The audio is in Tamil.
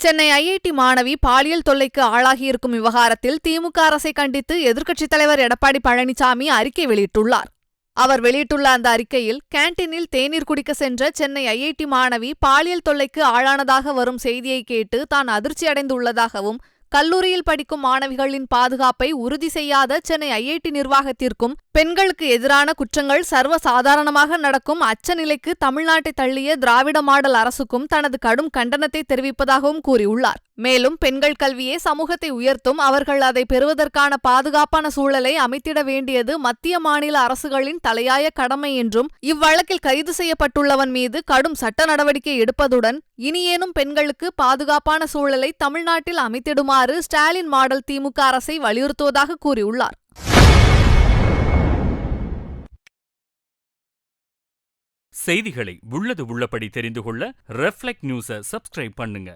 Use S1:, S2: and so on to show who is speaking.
S1: சென்னை ஐஐடி மாணவி பாலியல் தொல்லைக்கு ஆளாகியிருக்கும் விவகாரத்தில் திமுக அரசை கண்டித்து எதிர்க்கட்சித் தலைவர் எடப்பாடி பழனிசாமி அறிக்கை வெளியிட்டுள்ளார். அவர் வெளியிட்டுள்ள அந்த அறிக்கையில் கேண்டீனில் தேநீர் குடிக்க சென்ற சென்னை ஐஐடி மாணவி பாலியல் தொல்லைக்கு ஆளானதாக வரும் செய்தியை கேட்டு தான் அதிர்ச்சியடைந்துள்ளதாகவும் கல்லூரியில் படிக்கும் மாணவிகளின் பாதுகாப்பை உறுதி செய்யாத சென்னை ஐஐடி நிர்வாகத்திற்கும் பெண்களுக்கு எதிரான குற்றங்கள் சர்வ சாதாரணமாக நடக்கும் அச்சநிலைக்கு தமிழ்நாட்டை தள்ளிய திராவிட மாடல் அரசுக்கும் தனது கடும் கண்டனத்தை தெரிவிப்பதாகவும் கூறியுள்ளார். மேலும் பெண்கள் கல்வியே சமூகத்தை உயர்த்தும் அவர்கள் அதை பெறுவதற்கான பாதுகாப்பான சூழலை அமைத்திட வேண்டியது மத்திய மாநில அரசுகளின் தலையாய கடமை என்றும் இவ்வழக்கில் கைது செய்யப்பட்டுள்ளவன் மீது கடும் சட்ட நடவடிக்கை எடுப்பதுடன் இனியேனும் பெண்களுக்கு பாதுகாப்பான சூழலை தமிழ்நாட்டில் அமைத்திடுமாறு ஸ்டாலின் மாடல் திமுக அரசை வலியுறுத்துவதாக கூறியுள்ளார்.
S2: செய்திகளை உள்ளது உள்ளபடி தெரிந்து கொள்ள ரெஃப்ளெக்ட் நியூஸை சப்ஸ்கிரைப் பண்ணுங்க.